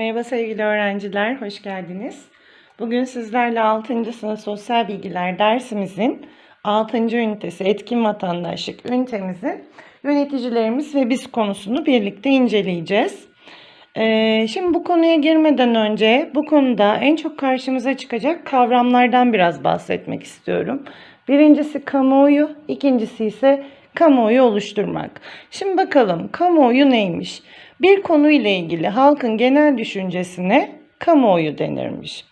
Merhaba sevgili öğrenciler, hoş geldiniz. Bugün sizlerle 6. sınıf sosyal bilgiler dersimizin 6. ünitesi etkin vatandaşlık ünitemizin yöneticilerimiz ve biz konusunu birlikte inceleyeceğiz. Ee, şimdi bu konuya girmeden önce bu konuda en çok karşımıza çıkacak kavramlardan biraz bahsetmek istiyorum. Birincisi kamuoyu, ikincisi ise kamuoyu oluşturmak. Şimdi bakalım kamuoyu neymiş? Bir konuyla ilgili halkın genel düşüncesine kamuoyu denirmiş.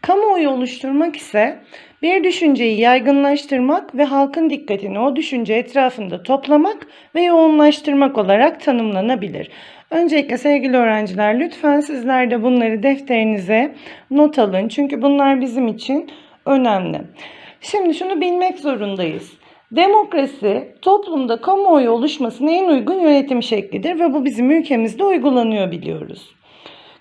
Kamuoyu oluşturmak ise bir düşünceyi yaygınlaştırmak ve halkın dikkatini o düşünce etrafında toplamak ve yoğunlaştırmak olarak tanımlanabilir. Öncelikle sevgili öğrenciler lütfen sizler de bunları defterinize not alın. Çünkü bunlar bizim için önemli. Şimdi şunu bilmek zorundayız. Demokrasi toplumda kamuoyu oluşmasına en uygun yönetim şeklidir ve bu bizim ülkemizde uygulanıyor biliyoruz.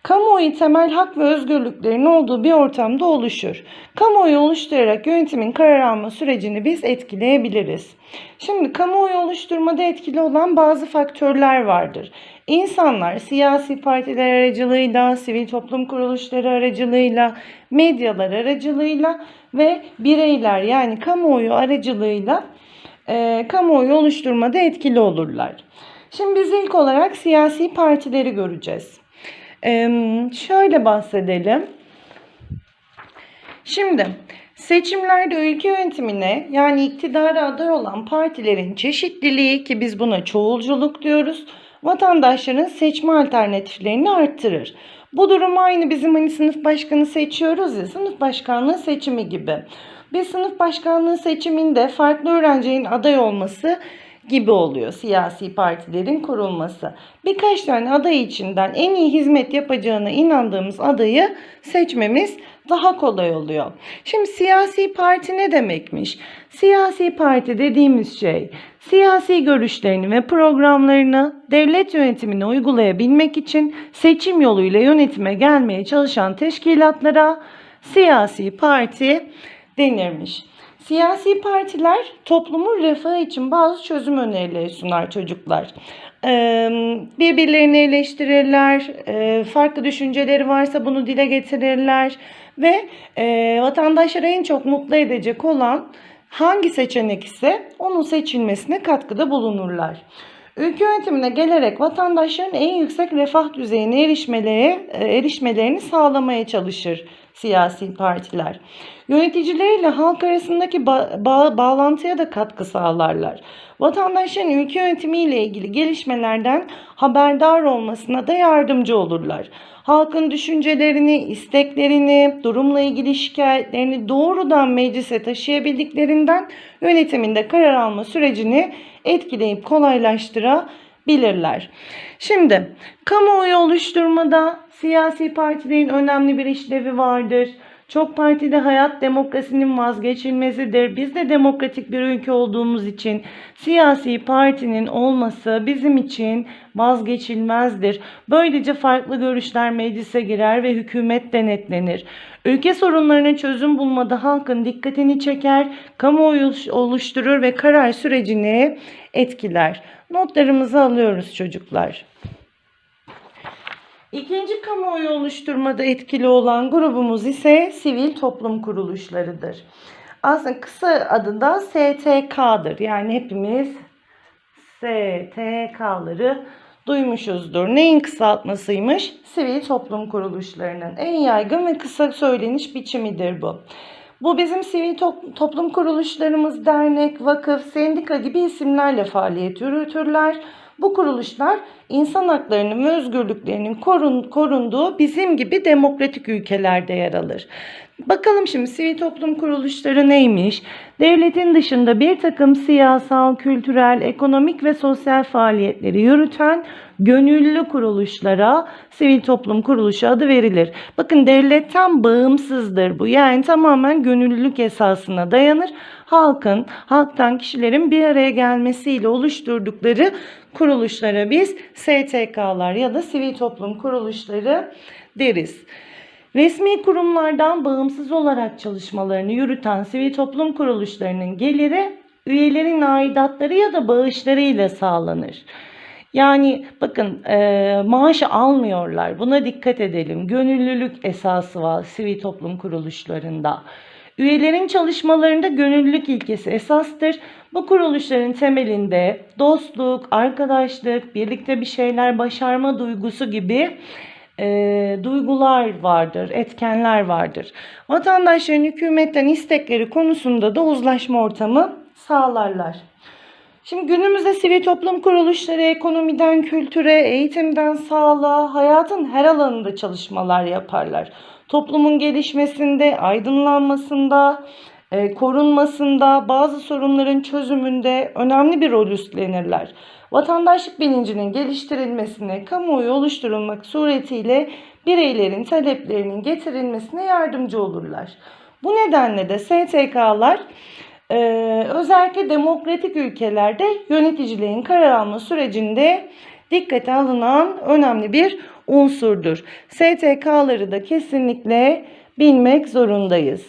Kamuoyu temel hak ve özgürlüklerin olduğu bir ortamda oluşur. Kamuoyu oluşturarak yönetimin karar alma sürecini biz etkileyebiliriz. Şimdi kamuoyu oluşturmada etkili olan bazı faktörler vardır. İnsanlar siyasi partiler aracılığıyla, sivil toplum kuruluşları aracılığıyla, medyalar aracılığıyla ve bireyler yani kamuoyu aracılığıyla e, kamuoyu oluşturmada etkili olurlar. Şimdi biz ilk olarak siyasi partileri göreceğiz. Şöyle bahsedelim. Şimdi seçimlerde ülke yönetimine yani iktidara aday olan partilerin çeşitliliği ki biz buna çoğulculuk diyoruz vatandaşların seçme alternatiflerini arttırır. Bu durum aynı bizim hani sınıf başkanı seçiyoruz ya sınıf başkanlığı seçimi gibi. Bir sınıf başkanlığı seçiminde farklı öğrencinin aday olması gibi oluyor siyasi partilerin kurulması. Birkaç tane aday içinden en iyi hizmet yapacağına inandığımız adayı seçmemiz daha kolay oluyor. Şimdi siyasi parti ne demekmiş? Siyasi parti dediğimiz şey siyasi görüşlerini ve programlarını devlet yönetimine uygulayabilmek için seçim yoluyla yönetime gelmeye çalışan teşkilatlara siyasi parti denirmiş. Siyasi partiler toplumun refahı için bazı çözüm önerileri sunar çocuklar. Birbirlerini eleştirirler, farklı düşünceleri varsa bunu dile getirirler ve vatandaşları en çok mutlu edecek olan hangi seçenek ise onun seçilmesine katkıda bulunurlar. Ülke yönetimine gelerek vatandaşların en yüksek refah düzeyine erişmeleri, erişmelerini sağlamaya çalışır siyasi partiler. Yöneticileriyle halk arasındaki ba- ba- bağlantıya da katkı sağlarlar. Vatandaşların ülke yönetimiyle ilgili gelişmelerden haberdar olmasına da yardımcı olurlar. Halkın düşüncelerini, isteklerini, durumla ilgili şikayetlerini doğrudan meclise taşıyabildiklerinden yönetiminde karar alma sürecini etkileyip kolaylaştırabilirler. Şimdi kamuoyu oluşturmada siyasi partilerin önemli bir işlevi vardır. Çok partili hayat demokrasinin vazgeçilmezidir. Biz de demokratik bir ülke olduğumuz için siyasi partinin olması bizim için vazgeçilmezdir. Böylece farklı görüşler meclise girer ve hükümet denetlenir. Ülke sorunlarına çözüm bulmada halkın dikkatini çeker, kamuoyu oluşturur ve karar sürecini etkiler. Notlarımızı alıyoruz çocuklar. İkinci kamuoyu oluşturmada etkili olan grubumuz ise sivil toplum kuruluşlarıdır. Aslında kısa adı da STK'dır. Yani hepimiz STK'ları duymuşuzdur. Neyin kısaltmasıymış? Sivil toplum kuruluşlarının en yaygın ve kısa söyleniş biçimidir bu. Bu bizim sivil to- toplum kuruluşlarımız dernek, vakıf, sendika gibi isimlerle faaliyet yürütürler. Bu kuruluşlar insan haklarının ve özgürlüklerinin korun, korunduğu bizim gibi demokratik ülkelerde yer alır. Bakalım şimdi sivil toplum kuruluşları neymiş? Devletin dışında bir takım siyasal, kültürel, ekonomik ve sosyal faaliyetleri yürüten gönüllü kuruluşlara sivil toplum kuruluşu adı verilir. Bakın devletten bağımsızdır bu. Yani tamamen gönüllülük esasına dayanır. Halkın, halktan kişilerin bir araya gelmesiyle oluşturdukları kuruluşlara biz STK'lar ya da sivil toplum kuruluşları deriz. Resmi kurumlardan bağımsız olarak çalışmalarını yürüten sivil toplum kuruluşlarının geliri üyelerin aidatları ya da bağışları ile sağlanır. Yani bakın e, maaşı almıyorlar. Buna dikkat edelim. Gönüllülük esası var sivil toplum kuruluşlarında. Üyelerin çalışmalarında gönüllülük ilkesi esastır. Bu kuruluşların temelinde dostluk, arkadaşlık, birlikte bir şeyler başarma duygusu gibi e, duygular vardır, etkenler vardır. Vatandaşların hükümetten istekleri konusunda da uzlaşma ortamı sağlarlar. Şimdi günümüzde sivil toplum kuruluşları ekonomiden kültüre, eğitimden sağlığa, hayatın her alanında çalışmalar yaparlar. Toplumun gelişmesinde, aydınlanmasında, e, korunmasında, bazı sorunların çözümünde önemli bir rol üstlenirler. Vatandaşlık bilincinin geliştirilmesine, kamuoyu oluşturulmak suretiyle bireylerin taleplerinin getirilmesine yardımcı olurlar. Bu nedenle de STK'lar e, özellikle demokratik ülkelerde yöneticilerin karar alma sürecinde dikkate alınan önemli bir unsurdur. STK'ları da kesinlikle bilmek zorundayız.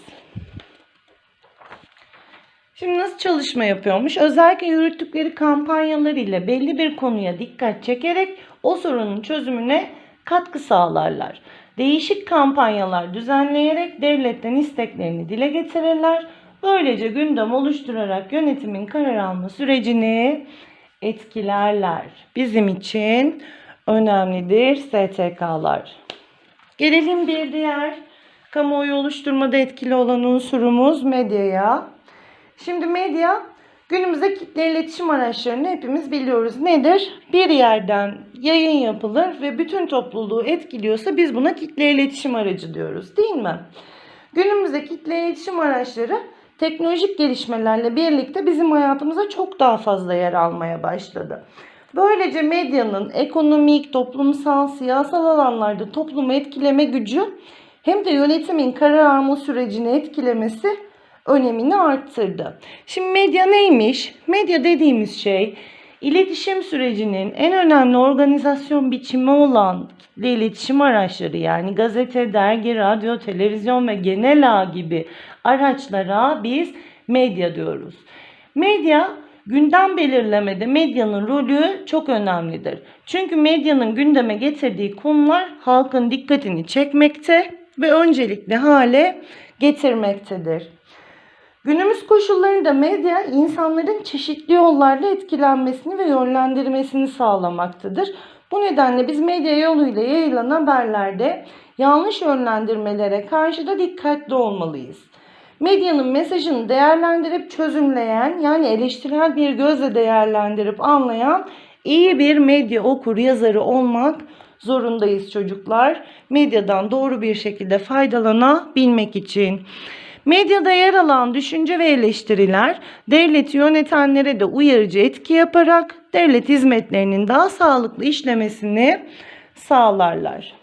Şimdi nasıl çalışma yapıyormuş? Özellikle yürüttükleri kampanyalar ile belli bir konuya dikkat çekerek o sorunun çözümüne katkı sağlarlar. Değişik kampanyalar düzenleyerek devletten isteklerini dile getirirler. Böylece gündem oluşturarak yönetimin karar alma sürecini etkilerler. Bizim için önemlidir STK'lar. Gelelim bir diğer kamuoyu oluşturmada etkili olan unsurumuz medyaya. Şimdi medya günümüzde kitle iletişim araçlarını hepimiz biliyoruz. Nedir? Bir yerden yayın yapılır ve bütün topluluğu etkiliyorsa biz buna kitle iletişim aracı diyoruz değil mi? Günümüzde kitle iletişim araçları teknolojik gelişmelerle birlikte bizim hayatımıza çok daha fazla yer almaya başladı. Böylece medyanın ekonomik, toplumsal, siyasal alanlarda toplumu etkileme gücü hem de yönetimin karar alma sürecini etkilemesi önemini arttırdı. Şimdi medya neymiş? Medya dediğimiz şey iletişim sürecinin en önemli organizasyon biçimi olan kitle iletişim araçları yani gazete, dergi, radyo, televizyon ve genel ağ gibi araçlara biz medya diyoruz. Medya gündem belirlemede medyanın rolü çok önemlidir. Çünkü medyanın gündeme getirdiği konular halkın dikkatini çekmekte ve öncelikli hale getirmektedir. Günümüz koşullarında medya insanların çeşitli yollarla etkilenmesini ve yönlendirmesini sağlamaktadır. Bu nedenle biz medya yoluyla yayılan haberlerde yanlış yönlendirmelere karşı da dikkatli olmalıyız. Medyanın mesajını değerlendirip çözümleyen yani eleştirel bir gözle değerlendirip anlayan iyi bir medya okur yazarı olmak zorundayız çocuklar. Medyadan doğru bir şekilde faydalanabilmek için. Medyada yer alan düşünce ve eleştiriler devleti yönetenlere de uyarıcı etki yaparak devlet hizmetlerinin daha sağlıklı işlemesini sağlarlar.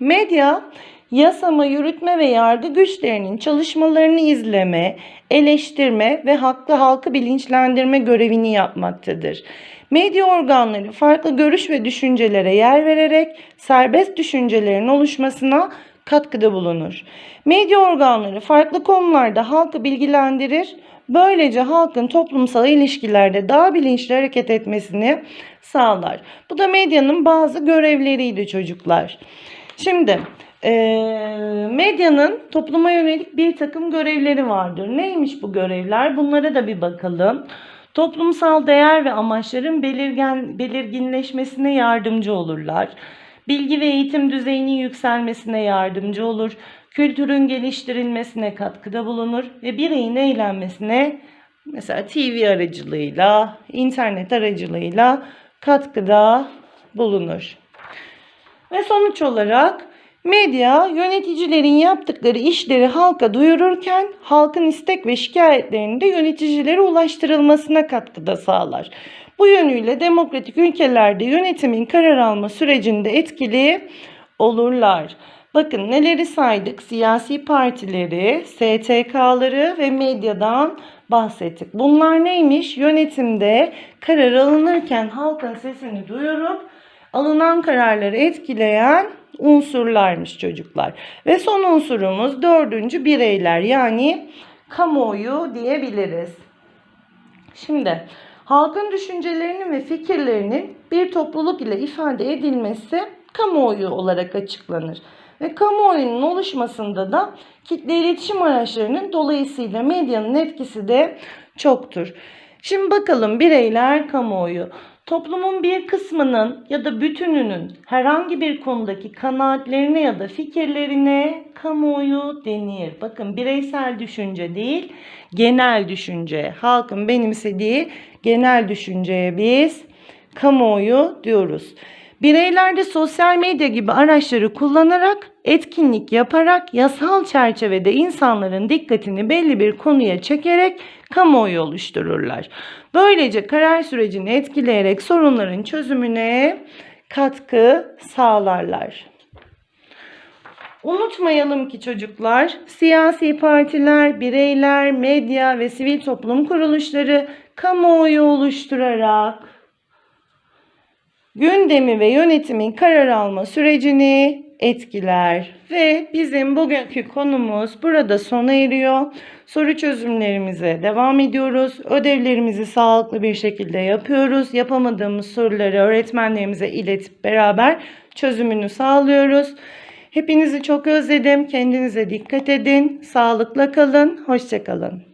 Medya, yasama, yürütme ve yargı güçlerinin çalışmalarını izleme, eleştirme ve haklı halkı bilinçlendirme görevini yapmaktadır. Medya organları farklı görüş ve düşüncelere yer vererek serbest düşüncelerin oluşmasına katkıda bulunur. Medya organları farklı konularda halkı bilgilendirir, böylece halkın toplumsal ilişkilerde daha bilinçli hareket etmesini sağlar. Bu da medyanın bazı görevleriydi çocuklar. Şimdi e, medyanın topluma yönelik bir takım görevleri vardır. Neymiş bu görevler? Bunlara da bir bakalım. Toplumsal değer ve amaçların belirgen, belirginleşmesine yardımcı olurlar. Bilgi ve eğitim düzeyinin yükselmesine yardımcı olur. Kültürün geliştirilmesine katkıda bulunur ve bireyin eğlenmesine mesela TV aracılığıyla, internet aracılığıyla katkıda bulunur. Ve sonuç olarak medya yöneticilerin yaptıkları işleri halka duyururken halkın istek ve şikayetlerinin de yöneticilere ulaştırılmasına katkıda sağlar. Bu yönüyle demokratik ülkelerde yönetimin karar alma sürecinde etkili olurlar. Bakın neleri saydık? Siyasi partileri, STK'ları ve medyadan bahsettik. Bunlar neymiş? Yönetimde karar alınırken halkın sesini duyurup alınan kararları etkileyen unsurlarmış çocuklar. Ve son unsurumuz dördüncü bireyler yani kamuoyu diyebiliriz. Şimdi halkın düşüncelerinin ve fikirlerinin bir topluluk ile ifade edilmesi kamuoyu olarak açıklanır. Ve kamuoyunun oluşmasında da kitle iletişim araçlarının dolayısıyla medyanın etkisi de çoktur. Şimdi bakalım bireyler kamuoyu. Toplumun bir kısmının ya da bütününün herhangi bir konudaki kanaatlerine ya da fikirlerine kamuoyu denir. Bakın bireysel düşünce değil, genel düşünce. Halkın benimsediği genel düşünceye biz kamuoyu diyoruz. Bireyler de sosyal medya gibi araçları kullanarak, etkinlik yaparak, yasal çerçevede insanların dikkatini belli bir konuya çekerek kamuoyu oluştururlar. Böylece karar sürecini etkileyerek sorunların çözümüne katkı sağlarlar. Unutmayalım ki çocuklar, siyasi partiler, bireyler, medya ve sivil toplum kuruluşları kamuoyu oluşturarak gündemi ve yönetimin karar alma sürecini etkiler. Ve bizim bugünkü konumuz burada sona eriyor. Soru çözümlerimize devam ediyoruz. Ödevlerimizi sağlıklı bir şekilde yapıyoruz. Yapamadığımız soruları öğretmenlerimize iletip beraber çözümünü sağlıyoruz. Hepinizi çok özledim. Kendinize dikkat edin. Sağlıkla kalın. Hoşçakalın.